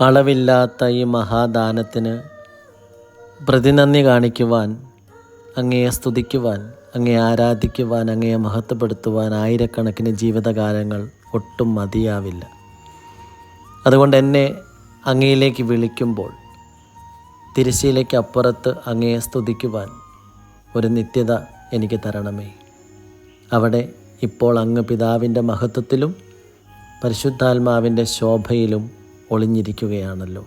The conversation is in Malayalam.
അളവില്ലാത്ത ഈ മഹാദാനത്തിന് പ്രതിനന്ദി കാണിക്കുവാൻ അങ്ങയെ സ്തുതിക്കുവാൻ അങ്ങയെ ആരാധിക്കുവാൻ അങ്ങയെ മഹത്വപ്പെടുത്തുവാൻ ആയിരക്കണക്കിന് ജീവിതകാലങ്ങൾ ഒട്ടും മതിയാവില്ല. അതുകൊണ്ട് എന്നെ അങ്ങയിലേക്ക് വിളിക്കുമ്പോൾ തിരശ്ശീലയ്ക്ക് അപ്പുറത്ത് അങ്ങയെ സ്തുതിക്കുവാൻ ഒരു നിത്യത എനിക്ക് തരണമേ. അവിടെ ഇപ്പോൾ അങ്ങ് പിതാവിന്റെ മഹത്വത്തിലും പരിശുദ്ധാത്മാവിന്റെ ശോഭയിലും ഒളിഞ്ഞിരിക്കുകയാണല്ലോ.